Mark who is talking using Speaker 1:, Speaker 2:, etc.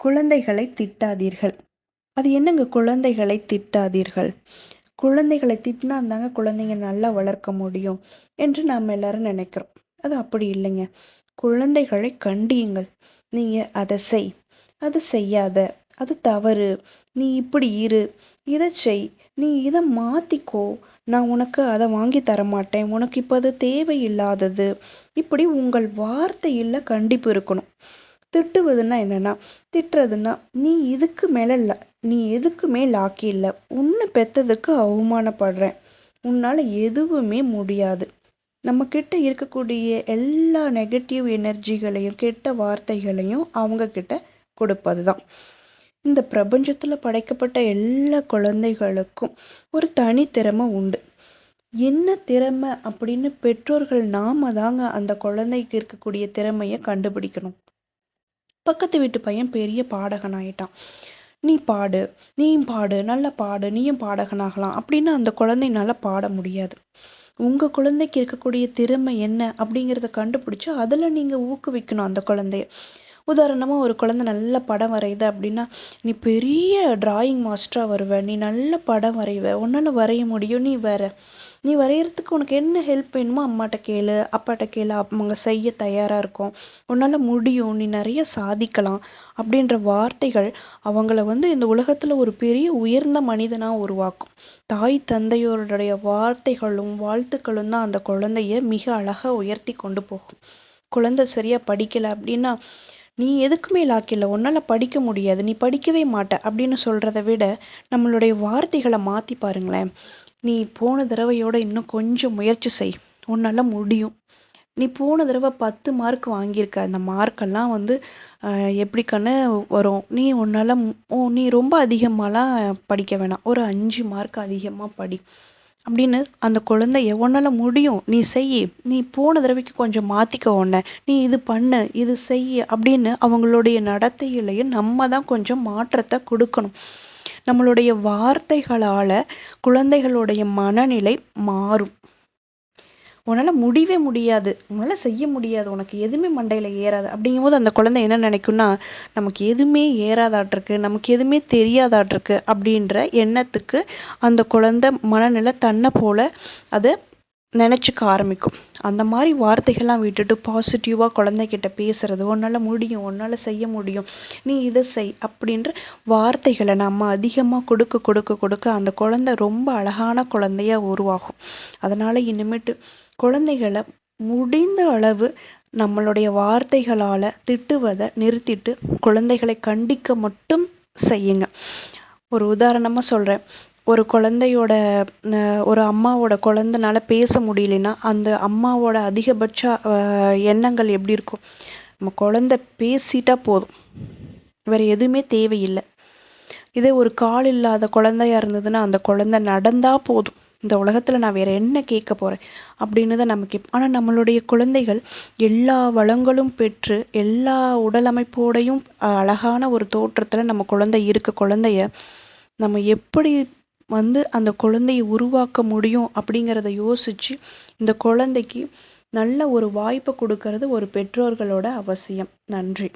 Speaker 1: குழந்தைகளை திட்டாதீர்கள். அது என்னங்க குழந்தைகளை திட்டாதீர்கள்? குழந்தைகளை திட்டினா தாங்க குழந்தைங்க நல்லா வளர்க்க முடியும் என்று நாம் எல்லாரும் நினைக்கிறோம். அது அப்படி இல்லைங்க. குழந்தைகளை கண்டியுங்கள். நீங்க அதை செய் அது செய்யாத அது தவறு நீ இப்படி இரு இதை செய் நீ இதை மாத்திக்கோ நான் உனக்கு அதை வாங்கி தர மாட்டேன் உனக்கு இப்போ அது தேவையில்லாதது. இப்படி உங்கள் வார்த்தையில் கண்டிப்பு இருக்கணும். திட்டுவதுன்னா என்னன்னா திட்டுறதுன்னா நீ இதுக்கு மேல இல்ல நீ எதுக்குமே லாக்கி இல்லை உன்னை பெத்ததுக்கு அவமானப்படுறேன். உன்னால எதுவுமே முடியாது. நம்ம கிட்ட இருக்கக்கூடிய எல்லா நெகட்டிவ் எனர்ஜிகளையும் கெட்ட வார்த்தைகளையும் அவங்க கிட்ட கொடுப்பதுதான். இந்த பிரபஞ்சத்துல படைக்கப்பட்ட எல்லா குழந்தைகளுக்கும் ஒரு தனித்திறமை உண்டு. என்ன திறமை அப்படின்னு பெற்றோர்கள் நாம தாங்க அந்த குழந்தைக்கு இருக்கக்கூடிய திறமையை கண்டுபிடிக்கணும். பக்கத்து வீட்டு பையன் பெரிய பாடகன் ஆயிட்டான் நீ பாடு நீயும் பாடு நல்லா பாடு நீயும் பாடகனாகலாம் அப்படின்னு அந்த குழந்தையினால பாட முடியாது. உங்க குழந்தைக்கு இருக்கக்கூடிய திறமை என்ன? அப்படிங்கிறத கண்டுபிடிச்சு அதுல நீங்க ஊக்குவிக்கணும் அந்த குழந்தைய. உதாரணமாக ஒரு குழந்தை நல்ல படம் வரையுது அப்படின்னா நீ பெரிய டிராயிங் மாஸ்டராக வருவ. நீ நல்ல படம் வரைவ. உன்னால் வரைய முடியும். நீ வர. நீ வரைகிறதுக்கு உனக்கு என்ன ஹெல்ப் வேணுமோ அம்மாட்ட கேளு. அப்பாட்ட கேளு. அவங்க செய்ய தயாராக இருக்கோம். உன்னால் முடியும். நீ நிறைய சாதிக்கலாம். அப்படின்ற வார்த்தைகள் அவங்கள வந்து இந்த உலகத்தில் ஒரு பெரிய உயர்ந்த மனிதனாக உருவாக்கும். தாய் தந்தையோருடைய வார்த்தைகளும் வாழ்த்துக்களும் தான் அந்த குழந்தைய மிக அழகாக உயர்த்தி கொண்டு போகும். குழந்தை சரியா படிக்கலை அப்படின்னா நீ எதுக்குமே லாக்கில்ல உன்னால் படிக்க முடியாது நீ படிக்கவே மாட்ட அப்படின்னு சொல்றதை விட நம்மளுடைய வார்த்தைகளை மாற்றி பாருங்களேன். நீ போன தடவையோட இன்னும் கொஞ்சம் முயற்சி செய். உன்னால் முடியும். நீ போன தடவை பத்து மார்க் வாங்கியிருக்க. அந்த மார்க்கெல்லாம் வந்து எப்படி கண்ணு வரும்? நீ உன்னால் ஓ நீ ரொம்ப அதிகமாலாம் படிக்க வேணாம். ஒரு அஞ்சு மார்க் அதிகமாக படி. அப்படின்னு அந்த குழந்தைய உன்னால முடியும். நீ செய் நீ போன தடவைக்கு கொஞ்சம் மாத்திக்க உன்னை. நீ இது பண்ணு இது செய் அப்படின்னு அவங்களுடைய நடத்தையிலையும் நம்ம தான் கொஞ்சம் மாற்றத்தை கொடுக்கணும். நம்மளுடைய வார்த்தைகளால குழந்தைகளுடைய மனநிலை மாறும். உன்னால் முடியவே முடியாது. உன்னால செய்ய முடியாது. உனக்கு எதுவுமே மண்டையில் ஏறாது. அப்படிங்கும்போது அந்த குழந்தை என்ன நினைக்கும்னா நமக்கு எதுவுமே ஏறாதாட்டிருக்கு. நமக்கு எதுவுமே தெரியாதாட்டிருக்கு அப்படின்ற எண்ணத்துக்கு அந்த குழந்தை மனநிலை தன்னை போல அதை நினச்சிக்க ஆரம்பிக்கும். அந்த மாதிரி வார்த்தைகள்லாம் விட்டுட்டு பாசிட்டிவாக குழந்தைகிட்ட பேசுகிறது உன்னால் முடியும் உன்னால் செய்ய முடியும் நீ இதை செய் அப்படின்ற வார்த்தைகளை நம்ம அதிகமாக கொடுக்க கொடுக்க கொடுக்க அந்த குழந்தை ரொம்ப அழகான குழந்தையா உருவாகும். அதனால் இனிமேட்டு குழந்தைகளை முடிந்த அளவு நம்மளுடைய வார்த்தைகளால் திட்டுவதை நிறுத்திட்டு குழந்தைகளை கண்டிக்க மட்டும் செய்யுங்க. ஒரு உதாரணமாக சொல்கிறேன் ஒரு குழந்தையோட ஒரு அம்மாவோட குழந்தைனால பேச முடியலைன்னா அந்த அம்மாவோட அதிகபட்ச எண்ணங்கள் எப்படி இருக்கும்? நம்ம குழந்தை பேசிட்டா போதும். வேற எதுவுமே தேவையில்லை. இதே ஒரு கால் இல்லாத குழந்தையா இருந்ததுன்னா அந்த குழந்தை நடந்தா போதும். இந்த உலகத்துல நான் வேற என்ன கேட்க போறேன்? அப்படின்னு தான் நம்ம கேட்போம். ஆனா நம்மளுடைய குழந்தைகள் எல்லா வளங்களும் பெற்று எல்லா உடல் அமைப்போடையும் அழகான ஒரு தோற்றத்துல நம்ம குழந்தை இருக்க. குழந்தைய நம்ம எப்படி வந்து அந்த குழந்தையை உருவாக்க முடியும் அப்படிங்கிறத யோசிச்சு இந்த குழந்தைக்கு நல்ல ஒரு வாய்ப்பை கொடுக்கறது ஒரு பெற்றோர்களோட அவசியம். நன்றி.